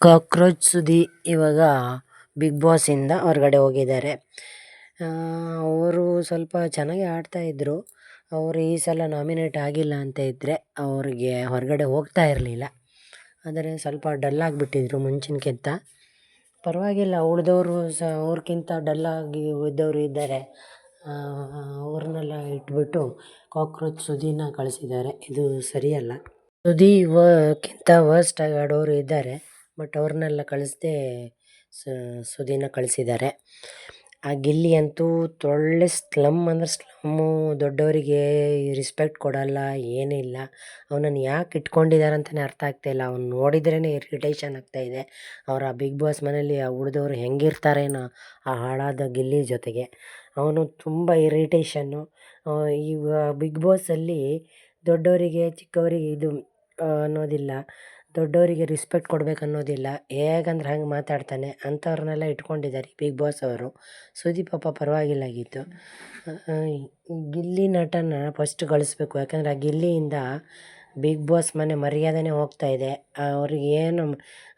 Cockroach ಸುದಿ ಇವಾಗ big ಬಾಸಿಂದ ಹೊರಗಡೆ ಹೋಗಿದ್ದಾರೆ. ಅವರು ಸ್ವಲ್ಪ ಚೆನ್ನಾಗಿ ಆಡ್ತಾ ಇದ್ದರು ಅವರು ಈ ಸಲ ನಾಮಿನೇಟ್ ಆಗಿಲ್ಲ ಅಂತ ಇದ್ದರೆ ಅವ್ರಿಗೆ ಹೊರಗಡೆ ಹೋಗ್ತಾ ಇರಲಿಲ್ಲ. ಆದರೆ ಸ್ವಲ್ಪ ಡಲ್ ಆಗಿಬಿಟ್ಟಿದ್ರು ಮುಂಚಿನಕ್ಕಿಂತ ಪರವಾಗಿಲ್ಲ, ಉಳಿದವರು ಸಹ ಅವ್ರಿಗಿಂತ ಡಲ್ಲಾಗಿ ಉಳಿದವರು ಇದ್ದಾರೆ. ಅವ್ರನ್ನೆಲ್ಲ ಇಟ್ಬಿಟ್ಟು ಕಾಕ್ರೋಚ್ ಸುದೀನ ಕಳಿಸಿದ್ದಾರೆ. ಇದು ಸರಿಯಲ್ಲ. ಸುದಿ ವರ್ಸ್ಟ್ ಆಗಿ ಆಡೋರು ಇದ್ದಾರೆ. ಬಟ್ ಅವ್ರನ್ನೆಲ್ಲ ಕಳಿಸ್ದೇ ಸುದೀನ ಕಳಿಸಿದ್ದಾರೆ ಆ ಗಿಲ್ಲಿ ಅಂತೂ ತೊಳ್ಳೆ ಸ್ಲಮ್ ಅಂದರೆ ಸ್ಲಮ್ಮು, ದೊಡ್ಡವರಿಗೆ ರೆಸ್ಪೆಕ್ಟ್ ಕೊಡಲ್ಲ ಏನಿಲ್ಲ ಅವನನ್ನು ಯಾಕೆ ಇಟ್ಕೊಂಡಿದ್ದಾರೆ ಅಂತಲೇ ಅರ್ಥ ಆಗ್ತಾಯಿಲ್ಲ ಅವ್ನು ನೋಡಿದ್ರೇ ಇರಿಟೇಷನ್ ಆಗ್ತಾಯಿದೆ ಅವ್ರು ಬಿಗ್ ಬಾಸ್ ಮನೇಲಿ ಆ ಉಳಿದವ್ರು ಹೆಂಗಿರ್ತಾರೇನೋ ಆ ಹಾಳಾದ ಗಿಲ್ಲಿ ಜೊತೆಗೆ. ಅವನು ತುಂಬ ಇರಿಟೇಷನ್ನು ಈಗ ಬಿಗ್ ಬಾಸಲ್ಲಿ ದೊಡ್ಡವರಿಗೆ, ಚಿಕ್ಕವರಿಗೆ ಇದು ಅನ್ನೋದಿಲ್ಲ. ದೊಡ್ಡವರಿಗೆ ರಿಸ್ಪೆಕ್ಟ್ ಕೊಡಬೇಕು ಅನ್ನೋದಿಲ್ಲ ಹೇಗಂದ್ರೆ ಹಂಗೆ ಮಾತಾಡ್ತಾನೆ. ಅಂಥವ್ರನ್ನೆಲ್ಲ ಇಟ್ಕೊಂಡಿದ್ದಾರೆ ಬಿಗ್ ಬಾಸ್ ಅವರು. ಸುದೀಪ್ ಪಾಪ ಪರವಾಗಿಲ್ಲಾಗಿತ್ತು ಗಿಲ್ಲಿ ನಟನ ಫಸ್ಟ್ ಗಳಿಸ್ಬೇಕು. ಯಾಕಂದರೆ ಆ ಗಿಲ್ಲಿಯಿಂದ ಬಿಗ್ ಬಾಸ್ ಮನೆ ಮರ್ಯಾದೆನೇ ಹೋಗ್ತಾ ಇದೆ. ಅವ್ರಿಗೆ ಏನು,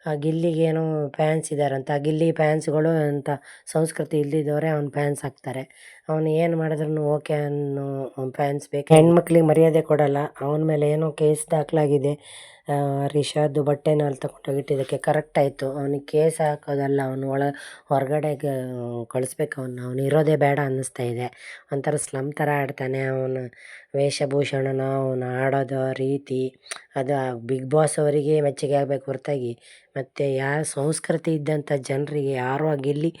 ಆ ಗಿಲ್ಲಿಗೇನು ಫ್ಯಾನ್ಸ್ ಇದ್ದಾರಂತ ಆ ಗಿಲ್ಲಿ ಫ್ಯಾನ್ಸ್ಗಳು ಅಂತ ಸಂಸ್ಕೃತಿ ಇಲ್ದಿದ್ದವರೇ ಅವ್ನ ಫ್ಯಾನ್ಸ್ ಆಗ್ತಾರೆ. ಅವನು ಏನು ಮಾಡಿದ್ರೂ ಓಕೆ ಅನ್ನೋ ಫ್ಯಾನ್ಸ್ ಬೇಕು ಹೆಣ್ಮಕ್ಳಿಗೆ ಮರ್ಯಾದೆ ಕೊಡಲ್ಲ. ಅವನ ಮೇಲೆ ಏನೋ ಕೇಸ್ ದಾಖಲಾಗಿದೆ. ರಿಷಾದು ಬಟ್ಟೆನ ಅಲ್ಲಿ ತಗೊಂಡೋಗಿಟ್ಟಿದ್ದಕ್ಕೆ ಕರೆಕ್ಟ್ ಆಯಿತು. ಅವ್ನಿಗೆ ಕೇಸ್ ಹಾಕೋದಲ್ಲ, ಅವನು ಒಳ ಹೊರಗಡೆಗೆ ಕಳಿಸ್ಬೇಕು ಅವನು. ಅವ್ನು ಇರೋದೇ ಬೇಡ ಅನ್ನಿಸ್ತಾ ಇದೆ. ಒಂಥರ ಸ್ಲಮ್ ಥರ ಆಡ್ತಾನೆ ಅವನ. ವೇಷಭೂಷಣನ, ಅವನು ಆಡೋದು ರೀತಿ, ಅದು ಬಿಗ್ ಬಾಸ್ ಅವರಿಗೆ ಮೆಚ್ಚುಗೆ ಆಗಬೇಕು ಹೊರತಾಗಿ. ಮತ್ತು ಯಾವ ಸಂಸ್ಕೃತಿ ಇದ್ದಂಥ ಜನರಿಗೆ ಯಾರೂ ಆ ಗಿಲ್ಲಿ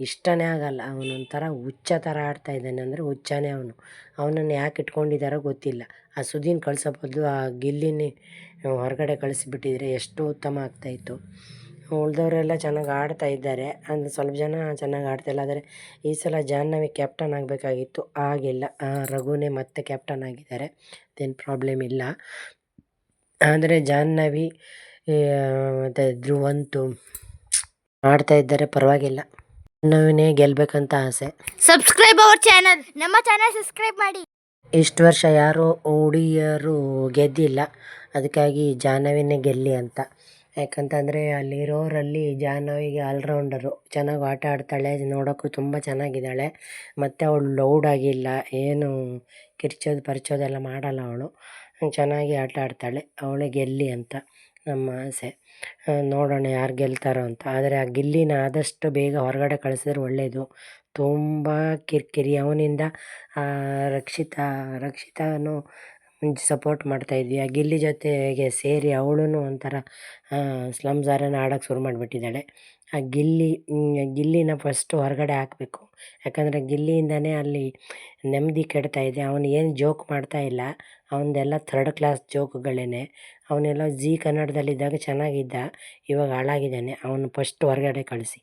ಇಷ್ಟನೇ ಆಗಲ್ಲ. ಅವನೊಂಥರ ಹುಚ್ಚ ಥರ ಆಡ್ತಾ ಇದ್ದಾನೆ ಅಂದರೆ ಹುಚ್ಚನೇ ಅವನು. ಅವನನ್ನು ಯಾಕೆ ಇಟ್ಕೊಂಡಿದ್ದಾರೋ ಗೊತ್ತಿಲ್ಲ. ಆ ಸುದೀನ್ ಕಳಿಸೋ ಬದಲು ಆ ಗಿಲ್ಲಿನೇ ಹೊರಗಡೆ ಕಳಿಸಿಬಿಟ್ಟಿದ್ರೆ ಎಷ್ಟು ಉತ್ತಮ ಆಗ್ತಾಯಿತ್ತು. ಉಳಿದವರೆಲ್ಲ ಚೆನ್ನಾಗಿ ಆಡ್ತಾ ಇದ್ದಾರೆ. ಅಂದರೆ ಸ್ವಲ್ಪ ಜನ ಚೆನ್ನಾಗಿ ಆಡ್ತಾಯಿಲ್ಲ ಆದರೆ ಈ ಸಲ ಜಾಹ್ನವಿ ಕ್ಯಾಪ್ಟನ್ ಆಗಬೇಕಾಗಿತ್ತು. ಆಗಿಲ್ಲ ರಘುನೇ ಮತ್ತೆ ಕ್ಯಾಪ್ಟನ್ ಆಗಿದ್ದಾರೆ. ಅದೇನು ಪ್ರಾಬ್ಲಮ್ ಇಲ್ಲ. ಆದರೆ ಜಾಹ್ನವಿ ಮತ್ತು ಧ್ರುವಂತು ಆಡ್ತಾ ಇದ್ದಾರೆ. ಪರವಾಗಿಲ್ಲ. ಜಾಹ್ನವಿನೇ ಗೆಲ್ಲಬೇಕಂತ ಆಸೆ. ಸಬ್ಸ್ಕ್ರೈಬ್ ಅವರ್ ಚಾನಲ್ ನಮ್ಮ ಚಾನಲ್ ಸಬ್ಸ್ಕ್ರೈಬ್ ಮಾಡಿ. ಇಷ್ಟು ವರ್ಷ ಯಾರೂ ಓಡಿಯರು ಗೆದ್ದಿಲ್ಲ. ಅದಕ್ಕಾಗಿ ಜಾಹ್ನವಿನೇ ಗೆಲ್ಲಿ ಅಂತ. ಯಾಕಂತಂದರೆ ಅಲ್ಲಿರೋರಲ್ಲಿ ಜಾಹ್ನವಿಗೆ ಆಲ್ರೌಂಡರು ಚೆನ್ನಾಗಿ ಆಟ ಆಡ್ತಾಳೆ, ನೋಡೋಕ್ಕೂ ತುಂಬ ಚೆನ್ನಾಗಿದ್ದಾಳೆ. ಮತ್ತು ಅವಳು ಲೌಡ್ ಆಗಿಲ್ಲ, ಏನು ಕಿರ್ಚೋದು ಪರ್ಚೋದೆಲ್ಲ ಮಾಡಲ್ಲ ಅವಳು. ಚೆನ್ನಾಗಿ ಆಟ ಆಡ್ತಾಳೆ. ಅವಳೇ ಗೆಲ್ಲಿ ಅಂತ ನಮ್ಮ ಆಸೆ. ನೋಡೋಣ ಯಾರು ಗೆಲ್ತಾರೋ ಅಂತ. ಆದರೆ ಆ ಗಿಲ್ಲಿನ ಆದಷ್ಟು ಬೇಗ ಹೊರಗಡೆ ಕಳಿಸಿದ್ರೆ ಒಳ್ಳೆಯದು ತುಂಬ ಕಿರಿಕಿರಿ. ಅವನಿಂದ ರಕ್ಷಿತಾ, ರಕ್ಷಿತಾನು ಸಪೋರ್ಟ್ ಮಾಡ್ತಾಯಿದ್ವಿ ಆ ಗಿಲ್ಲಿ ಜೊತೆಗೆ ಸೇರಿ ಅವಳೂ ಒಂಥರ ಸ್ಲಮ್ಸಾರನ್ನ ಆಡೋಕ್ಕೆ ಶುರು ಮಾಡಿಬಿಟ್ಟಿದ್ದಾಳೆ. ಆ ಗಿಲ್ಲಿ ಗಿಲ್ಲಿನ ಫಸ್ಟು ಹೊರಗಡೆ ಹಾಕಬೇಕು. ಯಾಕಂದರೆ ಗಿಲ್ಲಿಯಿಂದನೇ ಅಲ್ಲಿ ನೆಮ್ಮದಿ ಕೆಡ್ತಾ ಇದೆ. ಅವನು ಏನು ಜೋಕ್ ಮಾಡ್ತಾ ಇಲ್ಲ. ಅವನದೆಲ್ಲ ಥರ್ಡ್ ಕ್ಲಾಸ್ ಜೋಕ್ಗಳೇ ಅವನೆಲ್ಲ ಜೀ ಕನ್ನಡದಲ್ಲಿದ್ದಾಗ ಚೆನ್ನಾಗಿದ್ದ. ಇವಾಗ ಹಾಳಾಗಿದ್ದಾನೆ. ಅವನು ಫಸ್ಟ್ ಹೊರಗಡೆ ಕಳಿಸಿ.